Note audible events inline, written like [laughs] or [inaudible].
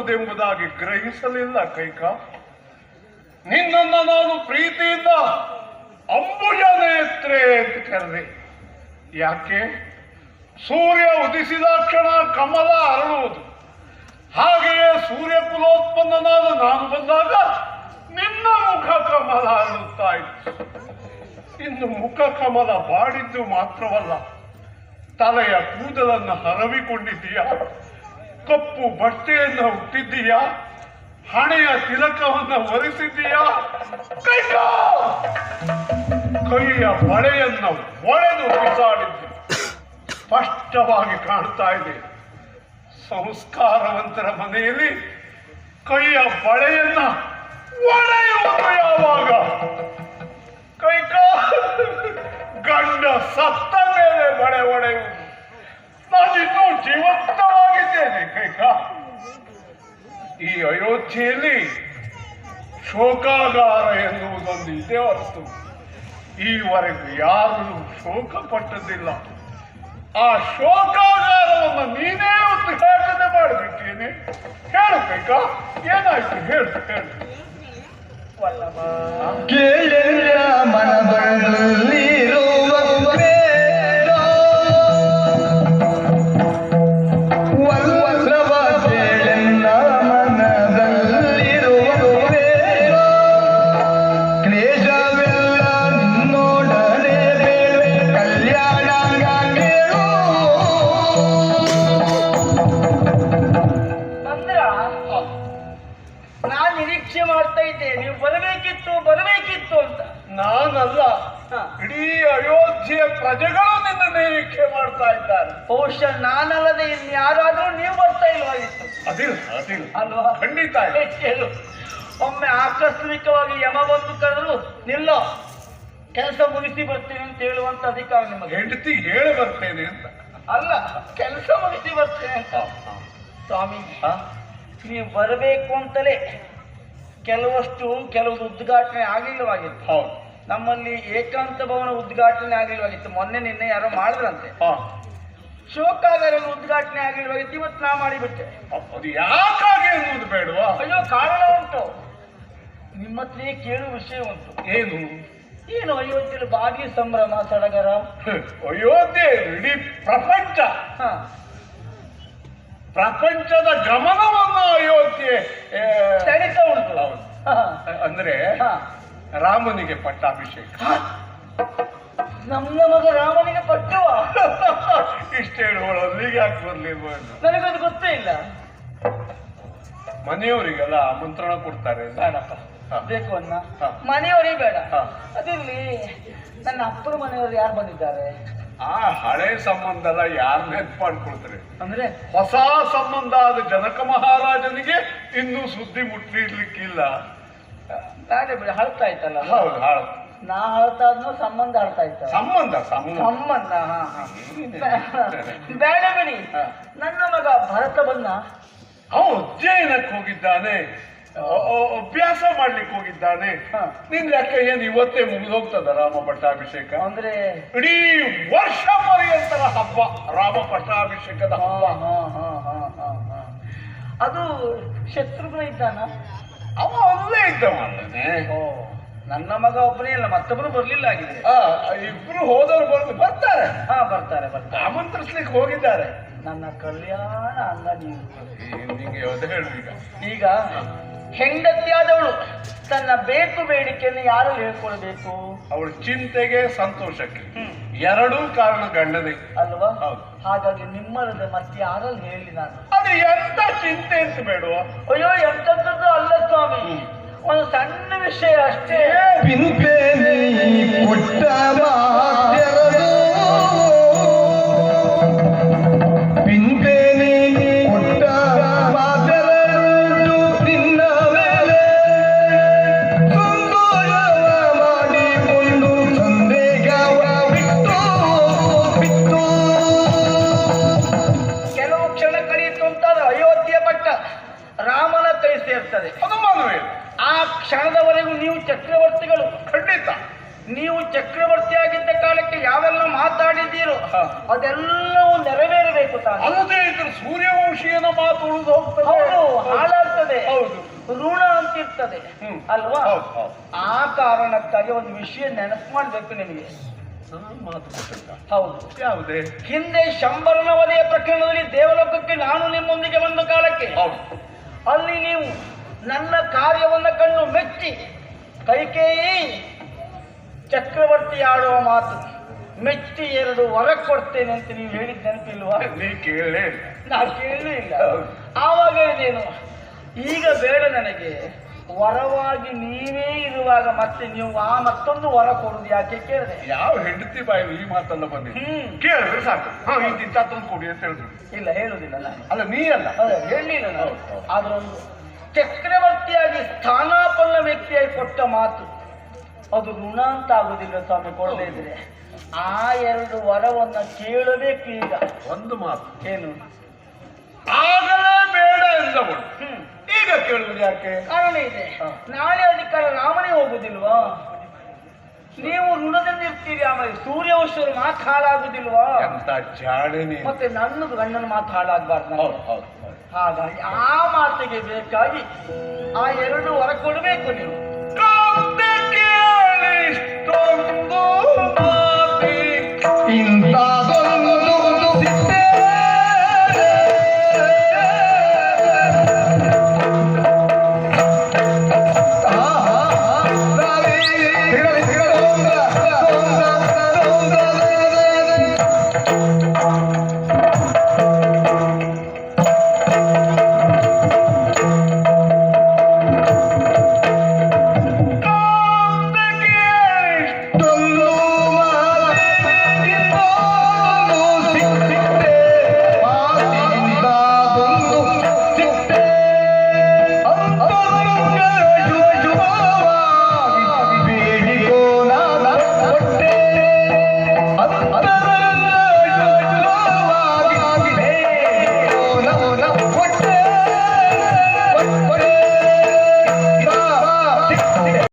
ಕಾಣಬಹುದೆಂಬುದಾಗಿ ಗ್ರಹಿಸಲಿಲ್ಲ, ಕೈಕ. ನಿನ್ನನ್ನು ನಾನು ಪ್ರೀತಿಯಿಂದ ಅಂಬುಜ ನೇತ್ರೆ ಅಂತ ಕರೆದೆ. ಯಾಕೆ? ಸೂರ್ಯ ಉದಿಸಿದ ಕ್ಷಣ ಕಮಲ ಅರಳುವುದು. ಹಾಗೆಯೇ ಸೂರ್ಯ ಕುಲೋತ್ಪನ್ನನಾದ ನಾನು ಬಂದಾಗ ನಿನ್ನ ಮುಖ ಕಮಲ ಅರಳುತ್ತಾ ಇತ್ತು. ಇನ್ನು ಮುಖ ಕಮಲ ಬಾಡಿದ್ದು ಮಾತ್ರವಲ್ಲ, ತಲೆಯ ಕೂದಲನ್ನು ಹರವಿಕೊಂಡಿದ್ದೀಯಾ? ಕಪ್ಪು ಬಟ್ಟೆಯನ್ನು ಹುಟ್ಟಿದ್ದೀಯಾ? ಹಣೆಯ ತಿಲಕವನ್ನು ಒರೆಸಿದ್ದೀಯಾ? ಕೈಯ ಬಳೆಯನ್ನು ಒಳೆದು ಬಿಸಾಡಿದ್ದು. ಸ್ಪಷ್ಟವಾಗಿ ಕಾಣ್ತಾ ಇದೆ. ಸಂಸ್ಕಾರವಂತರ ಮನೆಯಲ್ಲಿ ಕೈಯ ಬಳೆಯನ್ನ ಒಡೆಯುವುದು ಯಾವಾಗ? ಶೋಕಾಗಾರ ಎನ್ನುವುದೊಂದು ಇದೆ ಹೊರತು ಈವರೆಗೂ ಯಾರು ಶೋಕ ಪಟ್ಟದಿಲ್ಲ ಆ ಶೋಕಾಗಾರವನ್ನು ನೀನೇ ಉದ್ಘಾಟನೆ ಮಾಡಿಬಿಟ್ಟೇನೆ ಹೇಳಬೇಕಾ? ಏನಾಯ್ತು? ಹೇಳು ಹೇಳು. ಕೇಳ ಮನದಲ್ಲಿರುವ ನಾನ್ ನಿರೀಕ್ಷೆ ಮಾಡ್ತಾ ಇದ್ದೆ ನೀವು ಬರಬೇಕಿತ್ತು ಬರಬೇಕಿತ್ತು ಅಂತ. ನಾನಲ್ಲ. ಇಡೀ ಅಯೋಧ್ಯೆಯ ಪ್ರಜೆಗಳು ನಿನ್ನ ನಿರೀಕ್ಷೆ ಮಾಡ್ತಾ ಇದ್ದಾರೆ. ಬಹುಶಃ ನಾನಲ್ಲದೆ ಇನ್ಯಾರಾದ್ರೂ ನೀವು ಬರ್ತಾ ಇಲ್ವಾಗಿತ್ತು ಅದಿಲ್ಲ ಅದಿಲ್ಲ. ಅಲ್ವಾ? ಖಂಡಿತ ಕೇಳು [laughs] ಒಮ್ಮೆ ಆಕಸ್ಮಿಕವಾಗಿ ಯಮ ಬಂದು ಕರೆದ್ರು ನಿಲ್ಲೋ ಕೆಲಸ ಮುಗಿಸಿ ಬರ್ತೀನಿ ಅಂತ ಹೇಳುವಂತ ಅಧಿಕಾರ ನಿಮಗೆ. ಹೆಂಡತಿ ಹೇಳಿ ಬರ್ತೇನೆ ಅಂತ. ಅಲ್ಲ ಕೆಲಸ ಮುಗಿಸಿ ಬರ್ತೇನೆ ಅಂತ. ಸ್ವಾಮಿ ನೀವು ಬರಬೇಕು ಅಂತಲೇ ಕೆಲವಷ್ಟು ಕೆಲವು ಉದ್ಘಾಟನೆ ಆಗಲಿಲ್ಲವಾಗಿತ್ತು. ಹೌದು ನಮ್ಮಲ್ಲಿ ಏಕಾಂತ ಭವನ ಉದ್ಘಾಟನೆ ಆಗಲಿಲ್ಲವಾಗಿತ್ತು. ಮೊನ್ನೆ ನಿನ್ನೆ ಯಾರೋ ಮಾಡಿದ್ರಂತೆ. ಶೋಕಾಗಾರ ಉದ್ಘಾಟನೆ ಆಗಲಿಲ್ಲವಾಗಿತ್ತು. ಇವತ್ತು ನಾ ಮಾಡಿಬಿಟ್ಟೆ. ಅದು ಯಾಕಾಗಿ ಅನ್ನೋದು ಬೇಡವಾ? ಅಯ್ಯೋ ಕಾರಣ ಉಂಟು. ನಿಮ್ಮ ಹತ್ರ ಕೇಳುವ ವಿಷಯ ಉಂಟು. ಏನು? ಏನು ಅಯೋಧ್ಯೆಯಲ್ಲಿ ಬಾಗಿ ಸಂಭ್ರಮ ಸಡಗರ? ಅಯೋಧ್ಯೆ ಇಡೀ ಪ್ರಪಂಚ. ಹ. ಪ್ರಪಂಚದ ಗಮನವನ್ನು ಅಯೋಧ್ಯೆ ಸೆಳೀತಾ ಉಂಟು. ಅಂದ್ರೆ. ರಾಮನಿಗೆ ಪಟ್ಟಾಭಿಷೇಕ. ನಮ್ಮ ಮಗ ರಾಮನಿಗೆ ಪಟ್ಟುವ. [laughs] ಇಷ್ಟ ಹೇಳುವಳು ಅಲ್ಲಿಗೆ ಯಾಕೆ ಬರ್ಲಿಲ್ವ ನನಗದು ಗೊತ್ತೇ ಇಲ್ಲ. ಮನೆಯವರಿಗೆಲ್ಲ ಆಮಂತ್ರಣ ಕೊಡ್ತಾರೆ ಬೇಡಪ್ಪ. ಬೇಕು ಅನ್ನ ಹ. ಮನೆಯವರಿಗೆ ಬೇಡ. ಹ. ಅದಿರ್ಲಿ ನನ್ನ ಅಪ್ಪರ ಮನೆಯವರು ಯಾರು ಬಂದಿದ್ದಾರೆ? ಆ ಹಳೆ ಸಂಬಂಧ ಎಲ್ಲ ಯಾರು ನೆನ್ಪು ಮಾಡ್ಕೊಳ್ತಾರೆ? ಅಂದ್ರೆ ಹೊಸ ಸಂಬಂಧ ಆದ ಜನಕ ಮಹಾರಾಜನಿಗೆ ಇನ್ನೂ ಸುದ್ದಿ ಮುಟ್ಟಿರ್ಲಿಕ್ಕಿಲ್ಲ. ಬೇಡ ಬಿಡಿ ಹಳ್ತಾ ಇತ್ತಲ್ಲ ಹೌದು ಹಾಳು. ನಾ ಹಳ್ತಾ ಇದ್ನೋ ಸಂಬಂಧ ಹಳ್ತಾ ಇತ್ತ? ಸಂಬಂಧ ಸಂಬಂಧ. ಹಾ ಹಾ. ಬೇಡ ಬಿಡಿ. ನನ್ನ ಮಗ ಭರತ ಬಂದ. ಅವನು ಉಜ್ಜಯನಕ್ಕೆ ಹೋಗಿದ್ದಾನೆ. ಅಭ್ಯಾಸ ಮಾಡ್ಲಿಕ್ಕೆ ಹೋಗಿದ್ದಾನೆ. ಹ. ನಿನ್ ಲೆಕ್ಕ ಏನು ಇವತ್ತೇ ಮುಗಿದು ಹೋಗ್ತದ ರಾಮ ಪಟ್ಟಾಭಿಷೇಕ? ಅಂದ್ರೆ? ಇಡೀ ವರ್ಷ ಪರ್ಯಂತರ ಹಬ್ಬ ರಾಮ ಪಟ್ಟಾಭಿಷೇಕದ ಹಾ, ಹಬ್ಬ. ಹಾ, ಹಾ, ಹಾ, ಹಾ, ಹಾ. ಅದು ಶತ್ರುಘ್ನ ಇದ್ದಾನ? ಅವ ಅಲ್ಲೇ ಇದ್ದ ಓ ನನ್ನ ಮಗ ಒಬ್ಬನೇ ಇಲ್ಲ ಮತ್ತೊಬ್ರು ಬರ್ಲಿಲ್ಲ ಆಗಿದೆ ಇಬ್ರು ಹೋದವ್ರು ಬಂದು ಬರ್ತಾರೆ. ಹಾ ಬರ್ತಾರೆ ಬರ್ತಾರೆ. ಆಮಂತ್ರಿಸ್ಲಿಕ್ಕೆ ಹೋಗಿದ್ದಾರೆ. ನನ್ನ ಕಲ್ಯಾಣ ಅಲ್ಲ ನೀವು ಈಗ? ಹೆಂಡತಿಯಾದವಳು ತನ್ನ ಬೇಕು ಬೇಡಿಕೆಯನ್ನು ಯಾರು ಹೇಳ್ಕೊಳ್ಬೇಕು? ಅವಳ ಚಿಂತೆಗೆ ಸಂತೋಷಕ್ಕೆ. ಎರಡೂ ಕಾರಣ ಗಂಡನೇ. ಅಲ್ವಾ? ಹೌದು. ಹಾಗಾಗಿ ನಿಮ್ಮಲ್ಲದೆ ಮತ್ತೆ ಯಾರಲ್ಲಿ ಹೇಳಿ ನಾನು? ಅದು ಎಂತ ಚಿಂತೆ ಅಂತ ಬೇಡುವ? ಅಯ್ಯೋ ಎಂತದ್ದು ಅಲ್ಲ ಸ್ವಾಮಿ. ಒಂದು ಸಣ್ಣ ವಿಷಯ ಅಷ್ಟೇ. ಪುಟ್ಟ ನೀವು ಚಕ್ರವರ್ತಿಯಾಗಿದ್ದ ಕಾಲಕ್ಕೆ ಯಾವೆಲ್ಲ ಮಾತಾಡಿದ್ದೀರೋ. ಅದೆಲ್ಲವೂ ನೆರವೇರಬೇಕು ಅಲ್ಲದೆ ಇದ್ರೆ ಸೂರ್ಯವಂಶಿಯನ ಮಾತು ಉಳಿದು ಹೋಗ್ತದೆ. ಹಾಳಾಗ್ತದೆ. ಹೌದು. ಋಣ ಅಂತಿರ್ತದೆ. ಅಲ್ವಾ. ಆ ಕಾರಣಕ್ಕಾಗಿ ಒಂದು ವಿಷಯ ನೆನಪು ಮಾಡಬೇಕು ನಿಮಗೆ. ಹೌದು. ಯಾವುದೇ? ಹಿಂದೆ ಶಂಬರನ ವಲಯ ಪ್ರಕರಣದಲ್ಲಿ ದೇವಲೋಕಕ್ಕೆ ನಾನು ನಿಮ್ಮೊಂದಿಗೆ ಬಂದ ಕಾಲಕ್ಕೆ ಹೌದು. ಅಲ್ಲಿ ನೀವು ನನ್ನ ಕಾರ್ಯವನ್ನ ಕಂಡು ಮೆಚ್ಚಿ ಕೈಕೇಯಿ ಚಕ್ರವರ್ತಿ ಆಡುವ ಮಾತು. ಮೆಚ್ಚಿ ಎರಡು ವರ ಕೊಡ್ತೇನೆ ಅಂತ ನೀವು ಹೇಳಿದ ನೆನಪಿಲ್ವಾ ನೀ ಕೇಳಿ ಇಲ್ಲ. ನಾ ಕೇಳಲೂ ಇಲ್ಲ. ಆವಾಗ ಏನೇನು? ಈಗ ಬೇಡ ನನಗೆ. ವರವಾಗಿ ನೀವೇ ಇರುವಾಗ ಮತ್ತೆ ನೀವು ಆ ಮತ್ತೊಂದು ವರ ಕೊಡುದು ಯಾಕೆ ಕೇಳಿದೆ? ಯಾವ ಹೆಂಡತಿ ಬಾಯಲ್ಲಿ ಈ ಮಾತನ್ನ ಬಂದಿದೆ ಹ್ಮ್. ಕೇಳಿದ್ರೆ ಸಾಕು. ಹಾ ಇಂತಿಂತ ತಂದು ಕೊಡಿ ಅಂತ ಹೇಳಿದ್ರು. ಇಲ್ಲ ಹೇಳುದಿಲ್ಲ ನಾನು. ಅಲ್ಲ ನೀ ಅಲ್ಲ ಹೌದು, ಹೇಳಲಿಲ್ಲ ನಾನು. ಹೌದು, ಹೌದು. ಆದ್ರೆ ಒಂದು ಚಕ್ರವರ್ತಿಯಾಗಿ ಸ್ಥಾನಾಪನ್ನ ವ್ಯಕ್ತಿಯಾಗಿ ಕೊಟ್ಟ ಮಾತು. ಅದು ಋಣ ಅಂತ ಆಗುದಿಲ್ಲ ಸ್ವಾಮಿ ಕೊಡದೇ ಇದ್ರೆ. ಆ ಎರಡು ವರವನ್ನ ಕೇಳಬೇಕು ಈಗ. ಒಂದು ಮಾತು. ಏನು? ಆಗಲೇ ಬೇಡ ಎಂದವಳು. ಈಗ ಕೇಳುವುದು ಯಾಕೆ? ಕಾರಣ ಇದೆ. ನಾಳೆ ಅಧಿಕಾರ ರಾಮನೇ ಹೋಗುದಿಲ್ವಾ ನೀವು ಋಣದಲ್ಲಿ ಇರ್ತೀರಿ ಆಮೇಲೆ ಸೂರ್ಯವಂಶರು ಮಾತು ಹಾಳಾಗುದಿಲ್ವಾ ಎಂತ ನೀನು ಮತ್ತೆ ನನ್ನ ಗಂಡನ ಮಾತು ಹಾಳಾಗಬಾರ್ದು. ಹಾಗಾಗಿ ಆ ಮಾತಿಗೆ ಬೇಕಾಗಿ ಆ ಎರಡು ವರ ಕೊಡಬೇಕು ನೀವು. in